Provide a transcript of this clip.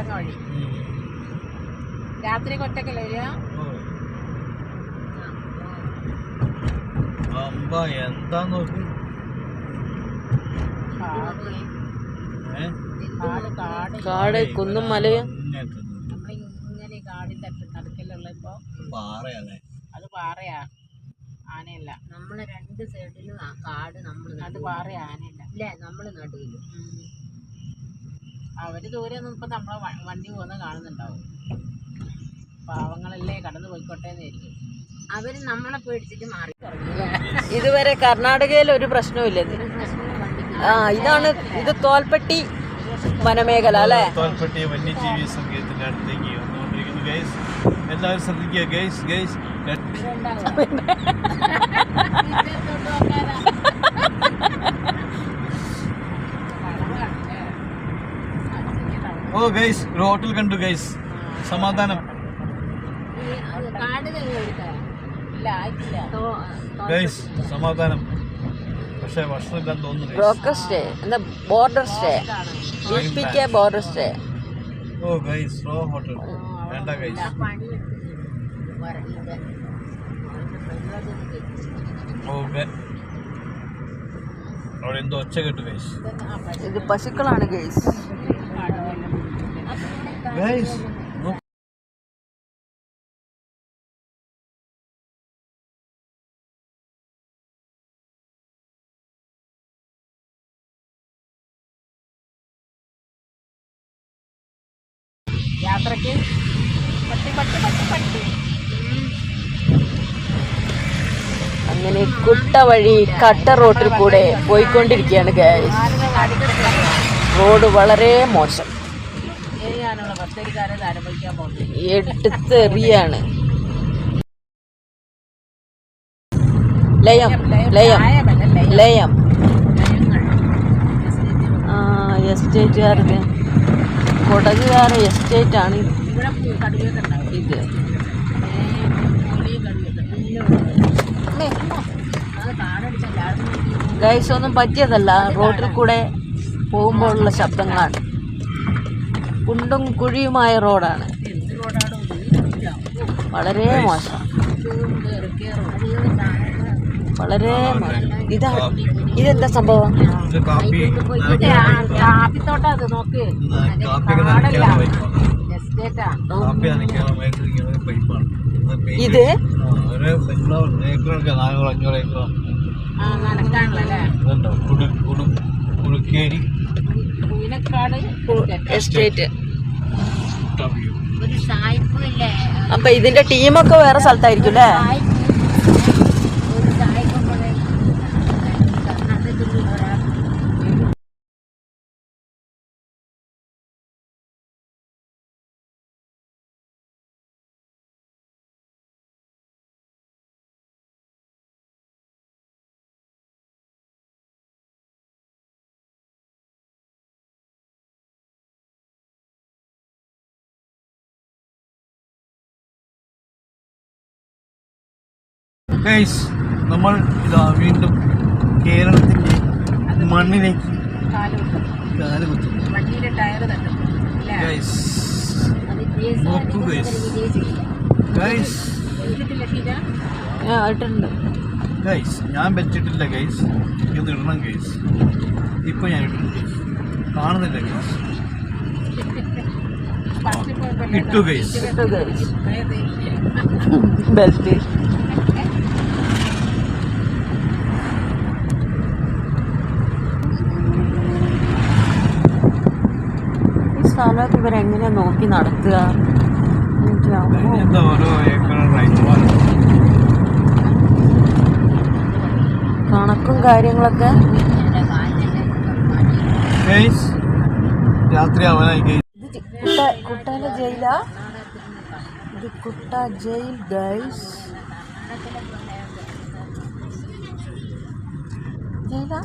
ചാത്തങ്ങ വഴി. രാത്രി ഒറ്റക്കല്ലേ വരിക? അമ്പ എന്താ നോക്ക്. കാട്. കുന്നും മലയും. നമ്മൾ ഇങ്ങനെ കാടിന്റെ നടുക്കലുള്ള ഇപ്പൊ. അത് പാറയാ. ആനയല്ല. നമ്മളെ രണ്ട് സൈഡിലും ആ കാട് നമ്മൾ അത് പാറയാ ആനയല്ല. അല്ലേ നമ്മൾ നടുവിലും. അവർ ദൂരെ നിന്ന് ഇപ്പൊ നമ്മളെ വണ്ടി പോകുന്ന കാണുന്നുണ്ടാവും. പാവങ്ങളല്ലേ കടന്നു പോയിക്കോട്ടെ എന്നായിരിക്കും അവർ നമ്മളെ പേടിച്ചിട്ട് മാറി ഇതുവരെ കർണാടകയിൽ ഒരു പ്രശ്നവും ഇല്ല. ആ ഇതാണ് ഇത് തോൽപ്പെട്ടി വനമേഖല അല്ലേ? തോൽപ്പെട്ടി വന്യജീവി സങ്കേതത്തിന്റെ അടുത്തേക്ക് വന്നുകൊണ്ടിരിക്കുന്നു. ഗൈസ് എല്ലാവരും ശ്രദ്ധിക്കുക. ഗൈസ് ഗൈസ് ഗൈസ് ഹോട്ടൽ കണ്ടു ഗൈസ് സമാധാനം. ഗൈസ് സമാധാനം. പക്ഷേ ഭക്ഷണം ഇല്ലാന്ന് തോന്നുന്നു. ബ്രോക്കർ സ്റ്റേ എന്താ border stay B K border stay ഓ ഗൈസ് സ്ലോ ഹോട്ടൽ വേണ്ട ഗൈസ് അവിടെ എന്തോ ഒച്ച കേട്ടു ഗൈസ് ഇത് പശുക്കളാണ് ഗേസ് ഗൈസ് യാത്രയ്ക്ക് പട്ടി പട്ടി പട്ടി പട്ടി അങ്ങനെ കുട്ട വഴി കട്ട റോട്ടിൽ കൂടെ പോയിക്കൊണ്ടിരിക്കുകയാണ് ഗൈസ് റോഡ് വളരെ മോശം. എടുത്തെറിയാണ്. ലയം ലയം ലയം. ആ എസ്റ്റേറ്റുകാരുടെ കൊടകുകാരെ എസ്റ്റേറ്റ് ആണ്. ഇത്. ഗൈസൊന്നും ഗൈസ് ഒന്നും പറ്റിയതല്ല. റോഡിൽ കൂടെ പോകുമ്പോഴുള്ള ശബ്ദങ്ങളാണ്. കുണ്ടും കുഴിയുമായ റോഡാണ്. വളരെ മോശം. വളരെ ഇതാ ഇതെന്താ സംഭവം? ഇത് കുടുക്കേരി. കുയിലക്കാട് എസ്റ്റേറ്റ് അപ്പൊ ഇതിന്റെ ടീമൊക്കെ വേറെ സ്ഥലത്തായിരിക്കും അല്ലേ? ഗൈസ് നമ്മൾ ഇതാ വീണ്ടും കേരളത്തിന്റെ മണ്ണിലേക്ക് കാൽ ഗൈസ് നോക്കൂ ഞാൻ വെച്ചിട്ടില്ല ഗൈസ് ഇത് ഇടണം ഗൈസ് ഇപ്പൊ ഞാൻ ഇടുന്നു ഗൈസ് കാണുന്നില്ല ഗൈസ് ഇട്ടു ഗൈസ് ഇട്ടു ഗൈസ് ബെൽറ്റ് സ്ഥലമൊക്കെ ഇവരെങ്ങനെയാ നോക്കി നടത്തുക കണക്കും കാര്യങ്ങളൊക്കെ? രാത്രി ജയിലാ? ഇത് കുട്ട ജയിൽ ഗൈസ്. ജയിലാ?